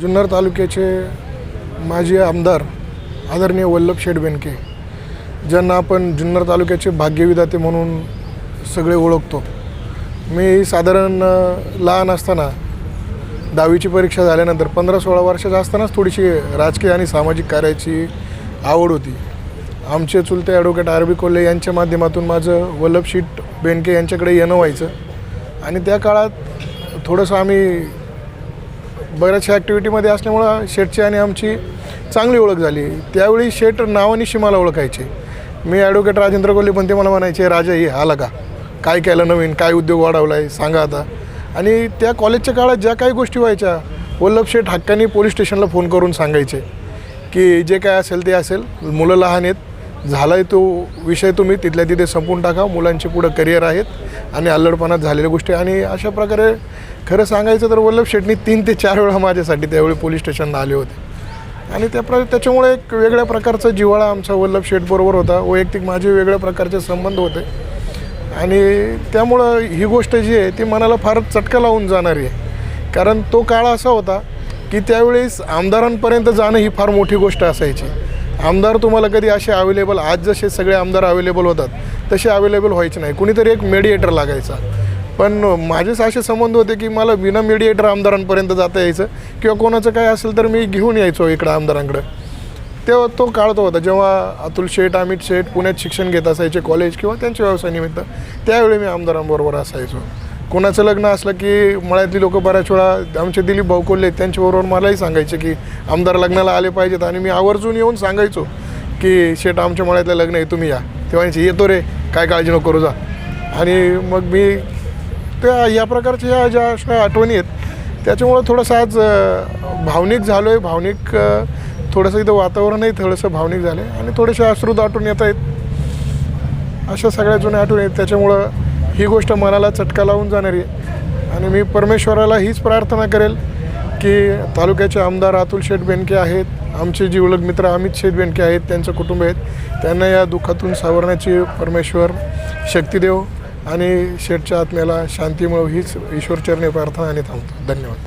जुन्नर तालुक्याचे माजी आमदार आदरणीय वल्लभ शेठ बेनके ज्यांना आपण जुन्नर तालुक्याचे भाग्यविदाते म्हणून सगळे ओळखतो. मी साधारण लहान असताना दहावीची परीक्षा झाल्यानंतर पंधरा सोळा वर्षाचा असतानाच थोडीशी राजकीय आणि सामाजिक कार्याची आवड होती. आमचे चुलते ॲडव्होकेट आर बी कोल्हे यांच्या माध्यमातून माझं वल्लभ शेठ बेनके यांच्याकडे येणं व्हायचं आणि त्या काळात थोडंसं आम्ही बऱ्याचशा ॲक्टिव्हिटीमध्ये असल्यामुळं शेठची आणि आमची चांगली ओळख झाली. त्यावेळी शेठ नावानिशी मला ओळखायचे. मी ॲडव्होकेट राजेंद्र कोल्हे पण ते मला म्हणायचे राजा हे आला का? काय केलं नवीन? काय उद्योग वाढवला आहे सांगा आता. आणि त्या कॉलेजच्या काळात ज्या काही गोष्टी व्हायच्या वल्लभ शेठ हक्कानी पोलीस स्टेशनला फोन करून सांगायचे की जे काय असेल ते असेल. मुलं लहान आहेत. झाला आहे तो विषय तुम्ही तिथल्या तिथे संपून टाका. मुलांचे पुढं करिअर आहेत आणि अल्लडपणात झालेल्या गोष्टी. आणि अशा प्रकारे खरं सांगायचं तर वल्लभ शेटणी तीन ते चार वेळा माझ्यासाठी त्यावेळी पोलीस स्टेशनला आले होते. आणि त्या प्र त्याच्यामुळे एक वेगळ्या प्रकारचा जिव्हाळा आमचा वल्लभ शेठबरोबर होता. वैयक्तिक माझे वेगळ्या प्रकारचे संबंध होते. आणि त्यामुळं ही गोष्ट जी आहे ती मनाला फार चटका लावून जाणारी आहे. कारण तो काळ असा होता की त्यावेळेस आमदारांपर्यंत जाणं ही फार मोठी गोष्ट असायची. आमदार तुम्हाला कधी असे अवेलेबल आज जसे सगळे आमदार अवेलेबल होतात तसे अवेलेबल व्हायचे नाही. कुणीतरी एक मेडिएटर लागायचा. पण माझेच असे संबंध होते की मला विना मीडिएटर आमदारांपर्यंत जाता यायचं किंवा कोणाचं काय असेल तर मी घेऊन यायचो इकडं आमदारांकडं. तेव्हा तो काळ तो होता. जेव्हा अतुल शेठ अमित शेठ पुण्यात शिक्षण घेत असायचे कॉलेज किंवा त्यांच्या व्यवसायानिमित्त त्यावेळी मी आमदारांबरोबर असायचो. कोणाचं लग्न असलं की मळ्यातली लोक बऱ्याच वेळा आमचे दिलीप भाऊ कोल्हे त्यांच्याबरोबर मलाही सांगायचे की आमदार लग्नाला आले पाहिजेत आणि मी आवर्जून येऊन सांगायचो की शेठ आमच्या मळ्यातलं लग्न आहे तुम्ही या. तेव्हा येतो रे काय काळजी नको करू जा. आणि मग मी त्या या प्रकारच्या ह्या ज्या अशा आठवणी आहेत त्याच्यामुळं थोडंसं आज भावनिक झालो आहे भावनिक थोडंसं इथं वातावरणही थोडंसं भावनिक झालं आहे आणि थोडेसे अश्रू दाटून येत आहेत. अशा सगळ्या जुन्या आठवणी आहेत. त्याच्यामुळं ही गोष्ट मनाला चटका लावून जाणारी आहे. आणि मी परमेश्वराला हीच प्रार्थना करेल की तालुक्याचे आमदार अतुल शेठ बेनके आहेत आमचे जीवलग मित्र अमित शेठ बेनके आहेत त्यांचं कुटुंब आहेत. त्यांना या दुःखातून सावरण्याची परमेश्वर शक्ती देव आणि शेठच्या आत्म्याला शांती मिळो हीच ईश्वरचरणी प्रार्थना आणि थांबतो. धन्यवाद.